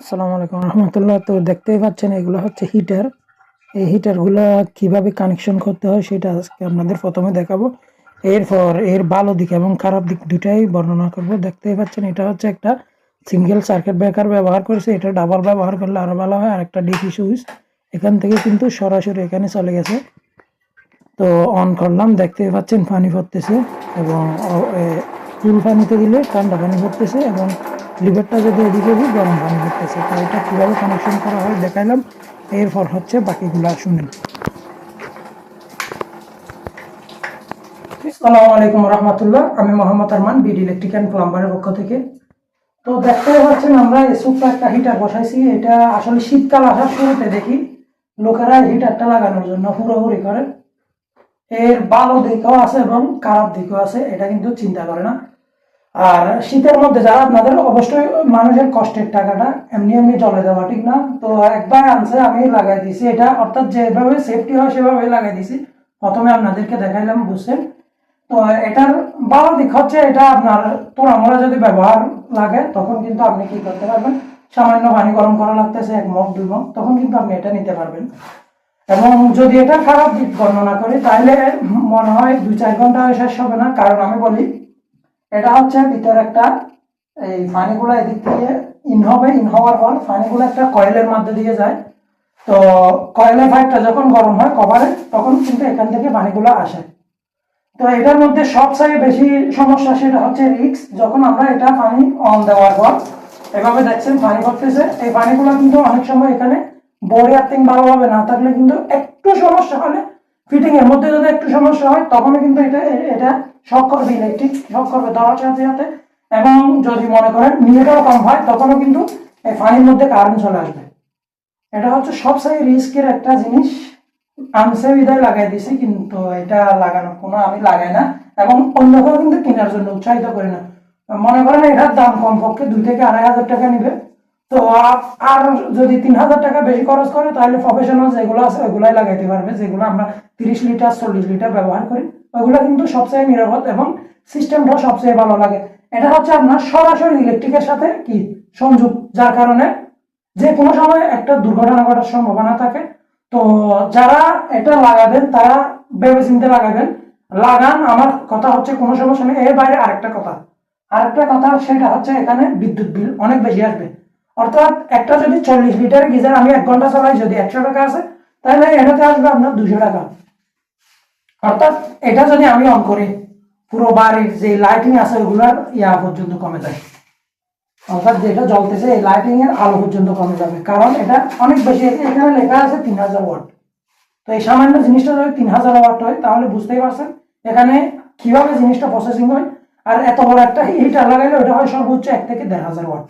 আসসালামু আলাইকুম রহমতুল্লাহ। তো দেখতেই পাচ্ছেন, এগুলো হচ্ছে হিটার এই হিটারগুলো কীভাবে কানেকশন করতে হয় সেটা আজকে আপনাদের প্রথমে দেখাবো। এরপর এর ভালো দিক এবং খারাপ দিক দুটাই বর্ণনা করব। দেখতেই পাচ্ছেন, এটা হচ্ছে একটা সিঙ্গেল সার্কিট ব্রেকার ব্যবহার করেছে। এটা ডাবল ব্যবহার করলে আরও ভালো হয় আর একটা ডিসি সুইচ এখান থেকে কিন্তু সরাসরি এখানে চলে গেছে। তো অন করলাম, দেখতেই পাচ্ছেন পানি পড়তেছে এবং কুল পানিতে দিলে ঠান্ডা পানি পড়তেছে এবং লিভারটা যদি এদিকে দিই গরম পানি পড়তেছে তো এটা কীভাবে কানেকশন করা হয় দেখাইলাম। এরপর হচ্ছে বাকিগুলো শুনেন। আসসালামু আলাইকুম রহমতুল্লাহ। আমি Mohammad Arman, BD electric and প্লাম্বারের পক্ষ থেকে। তো দেখতে পাচ্ছেন আমরা ছোট্ট একটা হিটার বসাইছি। এটা আসলে শীতকাল আসার শুরুতে দেখি। লোকেরা হিটারটা লাগানোর জন্য হুড়োহুড়ি করে। এর ভালো দিকও আছে এবং খারাপ দিকও আছে, এটা কিন্তু চিন্তা করে না। আর শীতের মধ্যে যারা আপনাদের অবশ্যই মানুষের কষ্টের টাকাটা এমনি এমনি জলে দেওয়া, ঠিক না? তো একবার আনছে, আমি লাগাই দিয়েছি। এটা অর্থাৎ যেভাবে সেফটি হয়, সেভাবে লাগাই দিয়েছি। প্রথমে আপনাদেরকে দেখাইলাম বুঝছেন? তো এটার ভালো দিক হচ্ছে এটা আপনার তোড়ামোড়া যদি ব্যবহার লাগে, তখন কিন্তু আপনি কি করতে পারবেন? সামান্য পানি গরম করা লাগতেছে, এক মগ, দুই মগ, তখন কিন্তু আপনি এটা নিতে পারবেন। এবং যদি এটা খারাপ দিক বর্ণনা করি, তাহলে মনে হয় দুই চার ঘণ্টা শেষ হবে না। কারণ আমি বলি এটা হচ্ছে ভিতরে একটা, এই পানিগুলো এদিক থেকে ইন হবে ইন হওয়ার পর পানিগুলো একটা কয়েলের মধ্যে দিয়ে যায়। তো কয়েলের পাইপটা যখন গরম হয় কভারে তখন কিন্তু এখান থেকে পানিগুলো আসে। তো এটার মধ্যে সবচেয়ে বেশি সমস্যা সেটা হচ্ছে রিক্স যখন আমরা এটা পানি অন দেওয়ার পর, এভাবে দেখছেন পানি পড়তেছে। এই পানিগুলো কিন্তু অনেক সময় এখানে বডি আর্থিং ভালোভাবে না, থাকলে কিন্তু একটু সমস্যা হলে ফিটিং এর মধ্যে যদি একটু সমস্যা হয় তখন কিন্তু এটা এটা শক করবে ইলেকট্রিক শক করবে ধরার সাথে সাথে এবং যদি মনে করেন মিনিটও কম হয়, তখনও কিন্তু এই পানির মধ্যে কারেন্ট চলে আসবে। এটা হচ্ছে সবচেয়ে রিস্কের একটা জিনিস। আনসে বিদায় লাগাই দিছি, কিন্তু এটা লাগানো কোনো আমি লাগাই না। এবং অন্য কেউ কিন্তু কেনার জন্য উৎসাহিত করি না। মনে করেন এটার দাম কমপক্ষে দুই থেকে আড়াই হাজার টাকা নিবে। তো আর যদি তিন হাজার টাকা বেশি খরচ করে, তাহলে প্রফেশনাল যেগুলো আছে, ওইগুলাই লাগাইতে পারবে। যেগুলো আমরা তিরিশ লিটার, চল্লিশ লিটার ব্যবহার করি, ওইগুলো কিন্তু সবচেয়ে নিরাপদ এবং সিস্টেমটাও সবচেয়ে ভালো লাগে। এটা হচ্ছে আপনার সরাসরি ইলেকট্রিকের সাথে কি? সংযোগ, যার কারণে যে কোনো সময় একটা দুর্ঘটনা ঘটার সম্ভাবনা থাকে। তো যারা এটা লাগাবেন, তারা ভেবে চিনতে লাগাবেন। লাগান, আমার কথা হচ্ছে কোনো সমস্যা নেই। এর বাইরে আরেকটা কথা। আরেকটা কথা, সেটা হচ্ছে এখানে বিদ্যুৎ বিল অনেক বেশি আসবে। অর্থাৎ একটা যদি চল্লিশ লিটার গিজার আমি এক ঘণ্টা চালাই, যদি একশো টাকা আছে, তাহলে এটাতে আসবে আপনার দুশো টাকা। অর্থাৎ এটা যদি আমি অন করি, পুরো বাড়ির যে লাইটিং আছে, ওগুলার ইয়া পর্যন্ত কমে যায়। অর্থাৎ যেটা জ্বলতেছে, এই লাইটিং এর আলো পর্যন্ত কমে যাবে। কারণ এটা অনেক বেশি, এখানে লেখা আছে তিন হাজার ওয়াট। তো এই সামান্য জিনিসটা যদি তিন হাজার ওয়াট হয়, তাহলে বুঝতেই পারছেন এখানে কীভাবে জিনিসটা প্রসেসিং হয়। আর এত বড় একটা হিটার লাগাইলে ওটা হয় সর্বোচ্চ এক থেকে দেড় হাজার ওয়াট।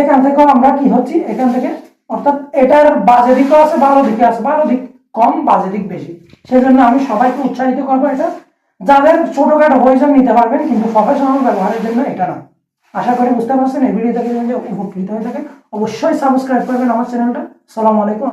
এখান থেকেও আমরা কি হচ্ছি? এখান থেকে, অর্থাৎ এটার বাজে দিকও আছে, ভালো দিকে আছে। ভালো দিক কম, বাজে দিক বেশি। সেজন্য আমি সবাইকে উৎসাহিত করব এটা। যাদের ছোটখাটো প্রয়োজন নিতে পারবেন, কিন্তু প্রফেশনাল ব্যবহারের জন্য এটা না। আশা করি বুঝতে পারছেন, এই ভিডিও থেকে উপকৃত হয়ে থাকে, অবশ্যই সাবস্ক্রাইব করবেন আমার চ্যানেলটা সালাম আলাইকুম।